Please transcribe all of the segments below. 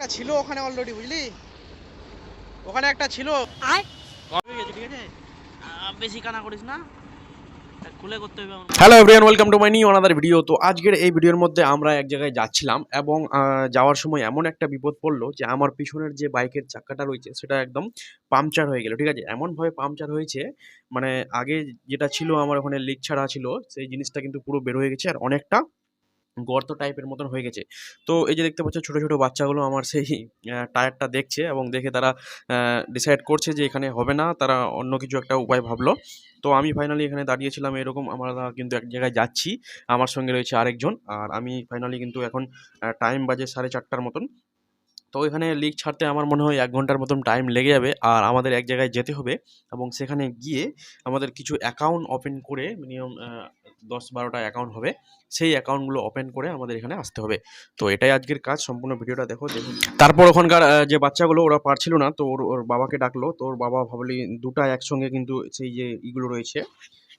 একটা ছিল ওখানে অলরেডি বুঝলি? ওখানে একটা ছিল। আয়। গেছে ঠিক আছে? বেশি কানা করিস না। তা খুলে করতে হবে আমার hello everyone welcome to my new another video তো আজকের এই ভিডিওর মধ্যে আমরা এক জায়গায় যাচ্ছিলাম এবং যাওয়ার সময় এমন একটা বিপদ পড়ল যে আমার পিছনের যে বাইকের চাকাটা রয়েছে সেটা একদম পাংচার হয়ে গেল ঠিক আছে? এমনভাবে পাংচার হয়েছে মানে আগে যেটা ছিল আমার ওখানে লিক ছাড়া ছিল সেই জিনিসটা কিন্তু পুরো বের হয়ে গেছে আর অনেকটা গর্ত টাইপের মতন হয়ে গেছে। তো এই যে দেখতে পাচ্ছ ছোট ছোট বাচ্চাগুলো আমার সেই টায়ারটা দেখছে এবং দেখে তারা ডিসাইড করছে যে এখানে হবে না, তারা অন্য কিছু একটা উপায় ভাবলো। তো আমি ফাইনালি এখানে দাঁড়িয়েছিলাম, এরকম আমরা কিন্তু এক জায়গায় যাচ্ছি। আমার সঙ্গে রয়েছে আরেকজন, আর আমি ফাইনালি কিন্তু এখন টাইম বাজে সাড়ে চারটার মতন। তো এখানে লিক ছাড়তে আমার মনে হয় এক ঘণ্টার মতন টাইম লেগে যাবে, আর আমাদের এক জায়গায় যেতে হবে এবং সেখানে গিয়ে আমাদের কিছু অ্যাকাউন্ট ওপেন করে মিনিমাম দশ বারোটা অ্যাকাউন্ট হবে, সেই অ্যাকাউন্টগুলো ওপেন করে আমাদের এখানে আসতে হবে। তো এটাই আজকের কাজ, সম্পূর্ণ ভিডিওটা দেখো তারপর ওখানকার যে বাচ্চাগুলো ওরা পারছিল না, তো ওর ওর বাবাকে ডাকলো, তো ওর বাবা ভাবলি দুটা একসঙ্গে কিন্তু সেই যে ইগুলো রয়েছে,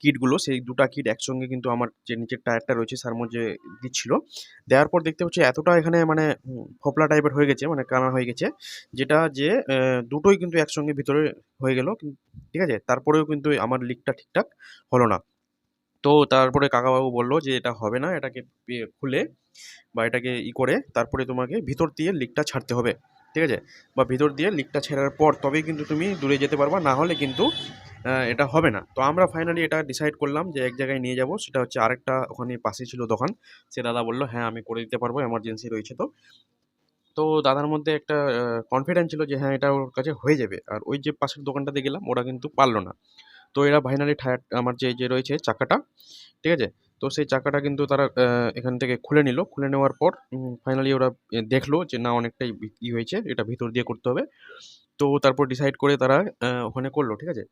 কিটগুলো, সেই দুটা কিট একসঙ্গে কিন্তু আমার যে নিচের টায়ারটা রয়েছে তার মধ্যে দিচ্ছিল দেওয়ার পর দেখতে পাচ্ছি এতটা এখানে মানে ফোপলা টাইপের হয়ে গেছে মানে কানা হয়ে গেছে, যেটা যে দুটোই কিন্তু একসঙ্গে ভিতরে হয়ে গেল ঠিক আছে? তারপরেও কিন্তু আমার লিকটা ঠিকঠাক হলো না। তো তারপরে কাকাবাবু বলল যে, এটা হবে না, এটাকে খুলে বা এটাকে ই করে তারপরে তোমাকে ভিতর দিয়ে লিকটা ছাড়তে হবে। ঠিক আছে? বা ভিতর দিয়ে লিকটা ছেড়ার পর তবেই কিন্তু তুমি দূরে যেতে পারবা, না হলে কিন্তু এটা হবে না। তো আমরা ফাইনালি এটা ডিসাইড করলাম যে, এক জায়গায় নিয়ে যাব, সেটা হচ্ছে আরেকটা ওখানে পাশে ছিল দোকান। সে দাদা বলল হ্যাঁ আমি করে দিতে পারব এমার্জেন্সি রয়েছে তো। তো দাদার মধ্যে একটা কনফিডেন্স ছিল যে হ্যাঁ এটা ওর কাছে হয়ে যাবে। আর ওই যে পাশের দোকানটাতে গেলাম, ওরা কিন্তু পারল না। তো এরা ফাইনালি টায়ার আমার যে যে রয়েছে চাকাটা, ঠিক আছে? তো সেই চাকাটা কিন্তু তারা এখান থেকে খুলে নিল। খুলে নেওয়ার পর ফাইনালি ওরা দেখল যে না, অনেকটাই ই হয়েছে, এটা ভিতর দিয়ে করতে হবে। তো তারপর ডিসাইড করে তারা ওখানে করল, ঠিক আছে?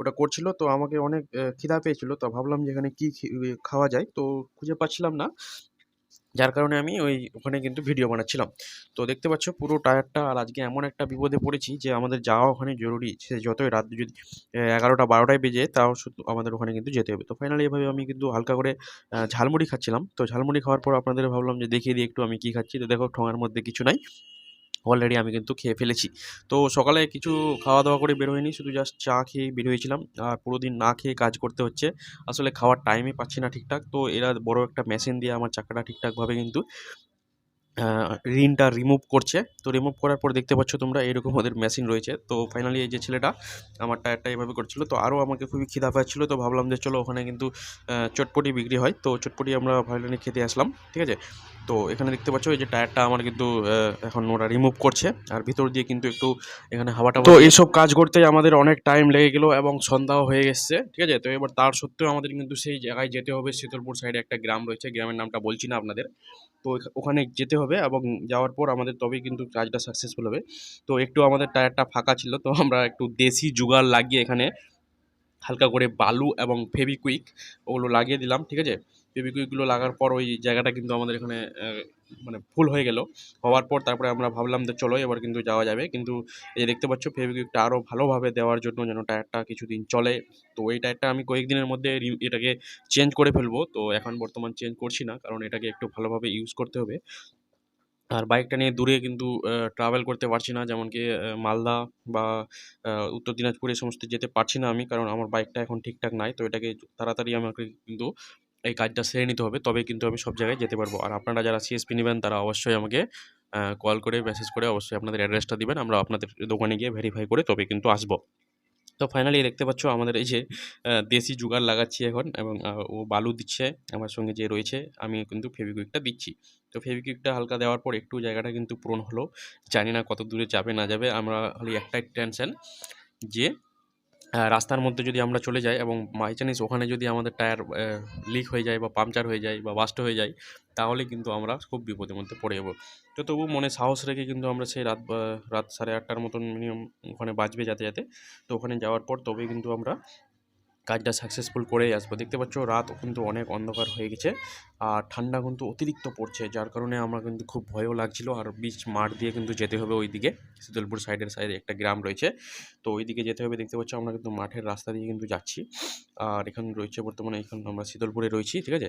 ওটা করছিল, তো আমাকে অনেক খিদা পেয়েছিল। তো ভাবলাম যে এখানে কী খাওয়া যায়। তো খুঁজে পাচ্ছিলাম না। যার কারণে আমি ওই ওখানে কিন্তু ভিডিও বানাচ্ছিলাম। তো দেখতে পাচ্ছ পুরো টায়ারটা আর আজকে এমন একটা বিপদে পড়েছি যে আমাদের যাওয়া ওখানে জরুরি। সে যতই রাত যদি এগারোটা বারোটায় বেজে তাও শুধু আমাদের ওখানে কিন্তু যেতে হবে। তো ফাইনালি এভাবে আমি কিন্তু হালকা করে ঝালমুড়ি খাচ্ছিলাম। তো ঝালমুড়ি খাওয়ার পর আপনাদের ভাবলাম যে দেখিয়ে দিই একটু আমি কী খাচ্ছি। তো দেখো ঠোঙার মধ্যে কিছু নাই। অলরেডি আমি কিন্তু খেয়ে ফেলেছি। তো সকালে কিছু খাওয়া দাওয়া করে বের হয়নি, শুধু জাস্ট চা খেয়ে বের হয়েছিলাম আর পুরো দিন না খেয়ে কাজ করতে হচ্ছে। আসলে খাওয়ার টাইমই পাচ্ছি না ঠিকঠাক। তো এরা বড় একটা মেশিন দিয়ে আমার চাকাটা ঠিকঠাকভাবে কিন্তু রিনটা রিমুভ করছে। তো রিমুভ করার পর দেখতে পাচ্ছ তোমরা এরকম ওদের মেশিন রয়েছে। তো ফাইনালি এই যে ছেলেটা আমার টায়ারটা এভাবে করছিল। তো আরও আমাকে খুবই খিদা পাচ্ছিলো। তো ভাবলাম যে চলো ওখানে কিন্তু চটপটি বিক্রি হয়। তো চটপটি আমরা ফাইনালি খেতে আসলাম। ঠিক আছে? তো এখানে দেখতে পাচ্ছ এই যে টায়ারটা আমার কিন্তু এখন ওরা রিমুভ করছে। আর ভিতর দিয়ে কিন্তু একটু এখানে হাওয়াটা তো এইসব কাজ করতে আমাদের অনেক টাইম লেগে গেলো এবং সন্ধ্যাও হয়ে গেছে ঠিক আছে? তো এবার তার সত্ত্বেও আমাদের কিন্তু সেই জায়গায় যেতে হবে। শীতলপুর সাইডে একটা গ্রাম রয়েছে গ্রামের নামটা বলছি না আপনাদের। তো ওখানে যেতে হবে এবং যাওয়ার পর আমাদের তবেই কিন্তু কাজটা সাকসেসফুল হবে। তো একটু আমাদের টায়ারটা ফাঁকা ছিল তো আমরা একটু দেশি জুগার লাগিয়ে এখানে হালকা করে বালু এবং ফেবিকুইক ওগুলো লাগিয়ে দিলাম ঠিক আছে? ফেবিকুইকগুলো লাগার পর ওই জায়গাটা কিন্তু আমাদের এখানে মানে ফুল হয়ে গেল। হওয়ার পর তারপরে আমরা ভাবলাম যে চলো এবার কিন্তু যাওয়া যাবে। কিন্তু এই দেখতে পাচ্ছ ফেবিকুইকটা আরও ভালোভাবে দেওয়ার জন্য যেন টায়ারটা কিছুদিন চলে। তো এই টায়ারটা আমি কয়েকদিনের মধ্যে এটাকে চেঞ্জ করে ফেলব। তো এখন বর্তমান চেঞ্জ করছি না, কারণ এটাকে একটু ভালোভাবে ইউজ করতে হবে। আর বাইকটা নিয়ে দূরে কিন্তু ট্রাভেল করতে পারছি না, যেমন কি মালদা বা উত্তর দিনাজপুর এই সমস্ত যেতে পারছি না আমি, কারণ আমার বাইকটা এখন ঠিকঠাক নাই। তো এটাকে তাড়াতাড়ি আমাকে কিন্তু এই কাজটা সেরে নিতে হবে তবে কিন্তু আমি সব জায়গায় যেতে পারব। আর আপনারা যারা সিএসপি নেবেন, তারা অবশ্যই আমাকে কল করে মেসেজ করে অবশ্যই আপনাদের অ্যাড্রেসটা দিবেন, আমরা আপনাদের দোকানে গিয়ে ভেরিফাই করে তবে কিন্তু আসব। তো ফাইনালি দেখতে পাচ্ছ আমাদের এই যে দেশি জুগার লাগাচ্ছি এখন এবং ও বালু দিচ্ছে, আমার সঙ্গে যে রয়েছে, আমি কিন্তু ফেভিকুইকটা দিচ্ছি। তো ফেভিকুইকটা হালকা দেওয়ার পর একটু জায়গাটা কিন্তু পূরণ হলো। জানি না কত দূরে যাবে, না যাবে, আমরা খালি একটাই টেনশন যে রাস্তার মধ্যে যদি আমরা চলে যাই এবং বাই চান্স ওখানে যদি আমাদের টায়ার লিক হয়ে যায় বা পাংচার হয়ে যায় বা বাস্ট হয়ে যায়, তাহলে কিন্তু আমরা খুব বিপদের মধ্যে পড়ে যাব। তো তবু মনে সাহস রেখে কিন্তু আমরা সেই রাত রাত সাড়ে আটটার মতন মিনিমাম ওখানে বাঁচবে যাতে যাতে। তো ওখানে যাওয়ার পর তবেই কিন্তু আমরা কাজটা সাকসেসফুল করেই আসব। দেখতে পাচ্ছ, রাত কিন্তু অনেক অন্ধকার হয়ে গেছে আর ঠান্ডা কিন্তু অতিরিক্ত পড়ছে, যার কারণে আমার কিন্তু খুব ভয়ও লাগছিল আর বিচ মাঠ দিয়ে কিন্তু যেতে হবে ওইদিকে। শীতলপুর সাইডের সাইডে একটা গ্রাম রয়েছে, তো ওইদিকে যেতে হবে। দেখতে পাচ্ছ, আমরা কিন্তু মাঠের রাস্তা দিয়ে কিন্তু যাচ্ছি। আর এখানে রয়েছে বর্তমানে, এখন আমরা শীতলপুরে রয়েছি, ঠিক আছে?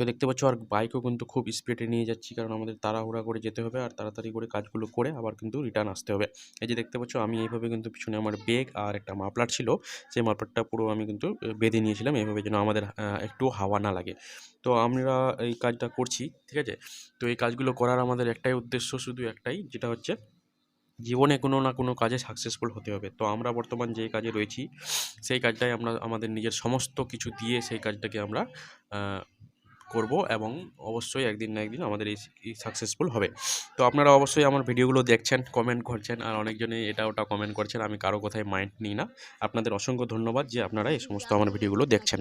তো দেখতে পাচ্ছ আর বাইকও কিন্তু খুব স্পিডে নিয়ে যাচ্ছি, কারণ আমাদের তাড়াহুড়া করে যেতে হবে আর তাড়াতাড়ি করে কাজগুলো করে আবার কিন্তু রিটার্ন আসতে হবে। এই যে দেখতে পাচ্ছ আমি এইভাবে কিন্তু পিছনে আমার বেগ আর একটা মাপলার ছিল, সেই মাপলারটা পুরো আমি কিন্তু বেঁধে নিয়েছিলাম এইভাবে যেন আমাদের একটু হাওয়া না লাগে। তো আমরা এই কাজটা করছি, ঠিক আছে? তো এই কাজগুলো করার আমাদের একটাই উদ্দেশ্য, শুধু একটাই, যেটা হচ্ছে জীবনে কোনো না কোনো কাজে সাকসেসফুল হতে হবে। তো আমরা বর্তমান যে কাজে রয়েছি, সেই কাজটাই আমরা, আমাদের নিজের সমস্ত কিছু দিয়ে সেই কাজটাকে আমরা করব এবং অবশ্যই একদিন না একদিন আমাদের এই সাকসেসফুল হবে। তো আপনারা অবশ্যই আমার ভিডিওগুলো দেখছেন কমেন্ট করছেন, আর অনেকজনই এটা ওটা কমেন্ট করছেন। আমি কারও কথায় মাইন্ড নিই না। আপনাদের অসংখ্য ধন্যবাদ যে আপনারা এই সমস্ত আমার ভিডিওগুলো দেখছেন।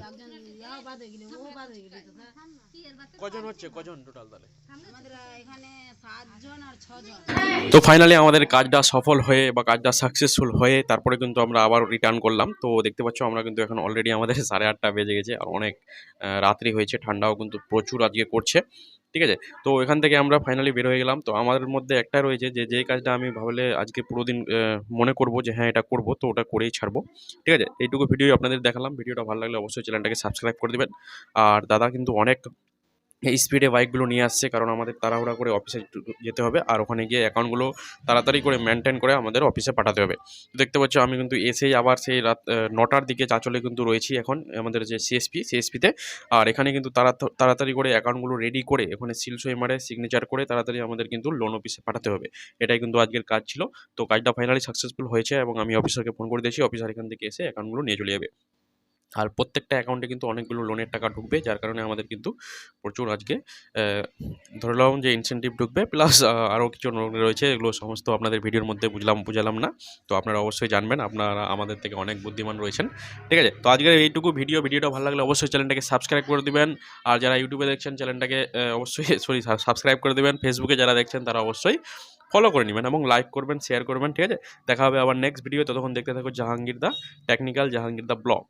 তো ফাইনালি আমাদের কাজটা সফল হয়ে বা কাজটা সাকসেসফুল হয়ে তারপরে কিন্তু আমরা আবার রিটার্ন করলাম। তো দেখতে পাচ্ছ আমরা কিন্তু এখন অলরেডি আমাদের সাড়ে আটটা বেজে গেছে আর অনেক রাত্রি হয়েছে, ঠান্ডাও কিন্তু প্রচুর আজকে করছে। ঠিক আছে? তো এখান থেকে আমরা ফাইনালি বের হয়ে গেলাম। তো আমাদের মধ্যে একটা রয়েছে যে যে কাজটা আমি ভাবলে আজকে পুরো দিন মনে করব যে হ্যাঁ এটা করব, তো ওটা করেই ছাড়বো। ঠিক আছে? এইটুকু ভিডিও আপনাদের দেখালাম। ভিডিওটা ভালো লাগলে অবশ্যই চ্যানেলটাকে সাবস্ক্রাইব করে দেবেন। আর দাদা কিন্তু অনেক এই স্পিডে বাইকগুলো নিয়ে আসছে, কারণ আমাদের তাড়াহুড়া করে অফিসে যেতে হবে। আর ওখানে গিয়ে অ্যাকাউন্টগুলো তাড়াতাড়ি করে মেনটেন করে আমাদের অফিসে পাঠাতে হবে। দেখতে পাচ্ছ আমি কিন্তু এসেই আবার সেই রাত নটার দিকে চাচলে কিন্তু রয়েছি এখন আমাদের যে সিএসপি সিএসপিতে আর এখানে কিন্তু তাড়া, তাড়াতাড়ি করে অ্যাকাউন্টগুলো রেডি করে ওখানে সিলসই মারে সিগনেচার করে তাড়াতাড়ি আমাদের কিন্তু লোন অফিসে পাঠাতে হবে। এটাই কিন্তু আজকের কাজ ছিল। তো কাজটা ফাইনালি সাকসেসফুল হয়েছে এবং আমি অফিসারকে ফোন করে দিয়েছি। অফিসার এখান থেকে এসে অ্যাকাউন্টগুলো নিয়ে চলে যাবে। আর প্রত্যেকটা অ্যাকাউন্টে কিন্তু অনেকগুলো লোনের টাকা ঢুকবে যার কারণে আমাদের কিন্তু প্রচুর আজকে আহ, ধরে নাও যে ইনসেন্টিভ ঢুকবে প্লাস আরও কিছু লোন রয়েছে এগুলো সমস্ত আপনাদের ভিডিওর মধ্যে বুঝলাম বুঝালাম না। তো আপনারা অবশ্যই জানবেন আপনারা আমাদের থেকে অনেক বুদ্ধিমান রয়েছেন। ঠিক আছে? তো আজকের এইটুকু ভিডিও ভিডিওটা ভালো লাগলে অবশ্যই চ্যানেলটাকে সাবস্ক্রাইব করে দেবেন। আর যারা ইউটিউবে দেখছেন চ্যানেলটাকে অবশ্যই সরি সাবস্ক্রাইব করে দেবেন। ফেসবুকে যারা দেখছেন তারা অবশ্যই ফলো করে নেবেন এবং লাইক করবেন শেয়ার করবেন। ঠিক আছে? দেখা হবে আবার নেক্সট ভিডিও ততক্ষণ দেখতে থাকো জাহাঙ্গীর দা টেকনিক্যাল জাহাঙ্গীর দা ব্লগ